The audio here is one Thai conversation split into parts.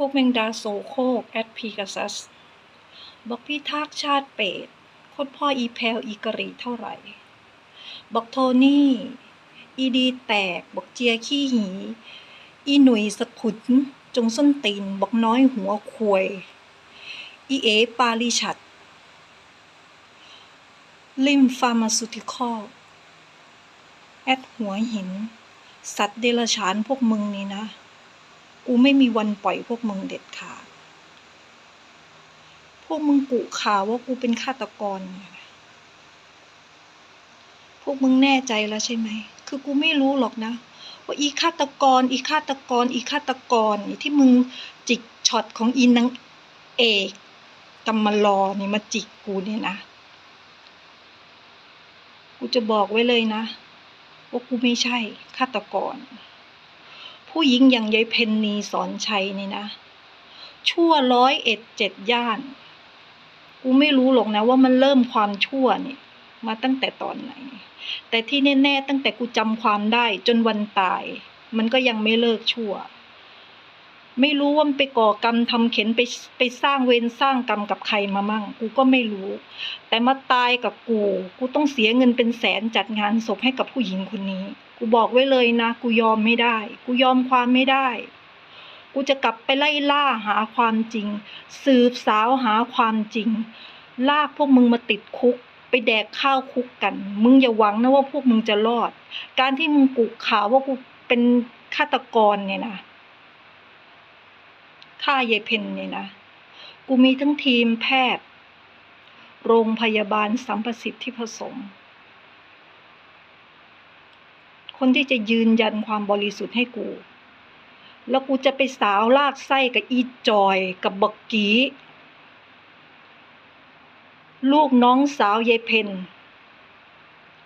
พวกแมงดาโสโคกแอดพีกัสัสบอกพี่ทากชาติเป็ดโคตรพ่ออีแพลอีกะรี่เท่าไหร่ บอกโทนี่ อีดีแตก บอกเจียขี้หี อีหนุ่ยสขุนจงส้นตีน บอกน้อยหัวควย อีเอปาลิชัด ลิมฟาร์มาซูติคอลแอดหัวหิน สัตว์เดรัจฉานพวกมึงนี่นะ กูไม่มีวันปล่อยพวกมึงเด็ดขาด พวกมึงกุข่าวว่ากูเป็นฆาตกร พวกมึงแน่ใจแล้วใช่ไหม คือกูไม่รู้หรอกนะ ว่าอีฆาตกร อีฆาตกร อีฆาตกรที่มึงจิกช็อตของอีนางเอกกำมารอนี่มาจิกกูเนี่ยนะ กูจะบอกไว้เลยนะ ว่ากูไม่ใช่ฆาตกร ผู้หญิงอย่างยายเพนนีสอนชัยนี่นะ ชั่วร้อยเอ็ดเจ็ดย่าน กูไม่รู้หรอกนะว่ามันเริ่มความชั่วนี่มาตั้งแต่ตอนไหน แต่ที่แน่ ๆ ตั้งแต่กูจำความได้จนวันตาย มันก็ยังไม่เลิกชั่ว ไม่รู้ว่ามันไปก่อกรรมทำเข็นไปไปสร้างเวรสร้างกรรมกับใครมามั่ง กูก็ไม่รู้ แต่มาตายกับกู กูต้องเสียเงินเป็นแสนจัดงานศพให้กับผู้หญิงคนนี้ กูบอกไว้เลยนะ กูยอมไม่ได้ กูยอมความไม่ได้ กูจะกลับไปไล่ล่าหาความจริง สืบสาวหาความจริง ลากพวกมึงมาติดคุกไปแดกข้าวคุกกัน มึงอย่าหวังนะว่าพวกมึงจะรอด การที่มึงกุข่าวว่ากูเป็นฆาตกรเนี่ยนะ ฆ่ายายเพนเนี่ยนะ กูมีทั้งทีมแพทย์ โรงพยาบาลสัมประสิทธิ์ที่ผสม คนที่จะยืนยันความบริสุทธิ์ให้กู แล้วกูจะไปสาวลากไส้กับอีจอยกับบักกีลูกน้องสาวยายเพน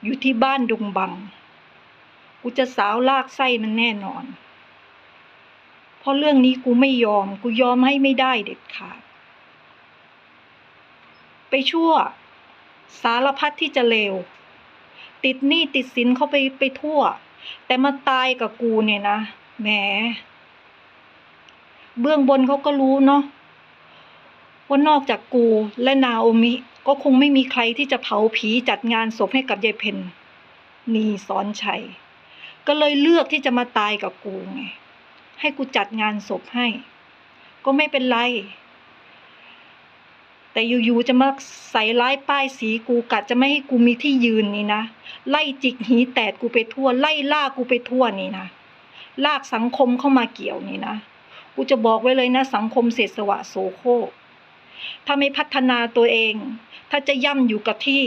อยู่ที่บ้านดุงบัง กูจะสาวลากไส้มันแน่นอน เพราะเรื่องนี้กูไม่ยอม กูยอมให้ไม่ได้เด็ดขาด ไปชั่ว สารพัดที่จะเลว ติดหนี้ติดสินเขาไปไปทั่ว แต่มาตายกับกูเนี่ยนะ แหม เบื้องบนเขาก็รู้เนาะว่านอกจากกูและนาโอมิ ก็คงไม่มีใครที่จะเผาผีจัดงานศพให้กับยายเพนนีสอนชัย ก็เลยเลือกที่จะมาตายกับกูไง ให้กูจัดงานศพให้ ก็ไม่เป็นไร แต่อยู่ๆจะมาใส่ร้ายป้ายสีกูกะจะไม่ให้กูมีที่ยืนนี่นะ ไล่จิกหีแตดกูไปทั่ว ไล่ล่ากูไปทั่วนี่นะ ลากสังคมเข้ามาเกี่ยวนี่นะ กูจะบอกไว้เลยนะ สังคมเศษสวะโสโครถ้าไม่พัฒนาตัวเอง ถ้าจะย่ำอยู่กับที่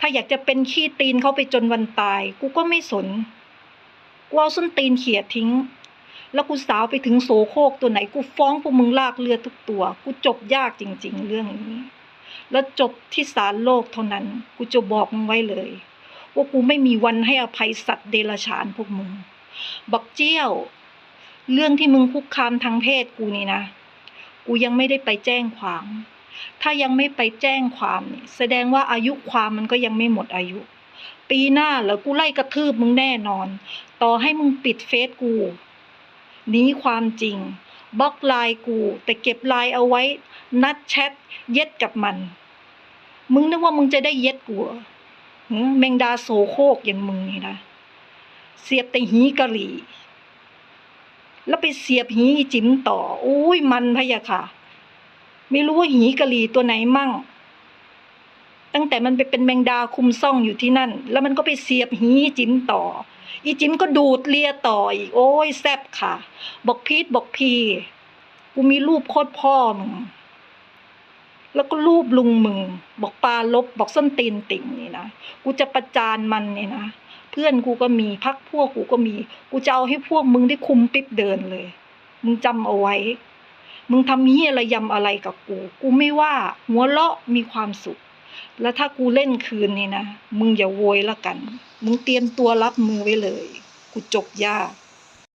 ถ้าอยากจะเป็นขี้ตีนเขาไปจนวันตาย กูก็ไม่สน กูเอาส้นตีนเขี่ยทิ้ง แล้วกูสาวไปถึงโสโครกตัวไหนกูฟ้องพวกมึงลากเรือทุกตัว กูจบยากจริง ๆ เรื่องนี้ แล้วจบที่ศาลโลกเท่านั้น กูจะบอกมึงไว้เลย ว่ากูไม่มีวันให้อภัยสัตว์เดรัจฉานพวกมึง บักเจี้ยว เรื่องที่มึงคุกคามทางเพศกูนี่นะ กูยังไม่ได้ไปแจ้งความ ถ้ายังไม่ไปแจ้งความนี่แสดงว่าอายุความมันก็ยังไม่หมดอายุปีหน้าเหรอกูไล่กระทืบมึงแน่นอน ต่อให้มึงปิดเฟซกู หนีความจริงบล็อกไลน์กู แต่เก็บไลน์เอาไว้ นัดแชทเย็ดกับมัน มึงนึกว่ามึงจะได้เย็ดกูเหรอแมงดาโสโคกอย่างมึงนี่นะ เสียบแต่หีกะหรี่ แล้วไปเสียบหีจิ๋มต่ออุ้ยมันพะยะค่ะ ไม่รู้ว่าหีกะหรี่ตัวไหนมั่ง ตั้งแต่มันไปเป็นแมงดาคุมซ่องอยู่ที่นั่น แล้วมันก็ไปเสียบหีจิ๋มต่อ อีจิ๋มก็ดูดเลียต่ออีก โอ้ยแซบค่ะ บอกพีทบอกพีกูมีรูปโคตรพ่อมึงแล้วก็รูปลุงมึง บอกปลาลบบอกส้นตีนติ่งนี่นะกูจะประจานมันเนี่ยนะเพื่อนกูก็มีพักพวกกูก็มี กูจะเอาให้พวกมึงได้คุมปิ๊บเดินเลย มึงจำเอาไว้ มึงทำเฮียระยำอะไรกับกู กูไม่ว่าหัวเราะมีความสุข แล้วถ้ากูเล่นคืนนี่นะ มึงอย่าโวยละกัน มึงเตรียมตัวรับมือไว้เลย กูจบยาก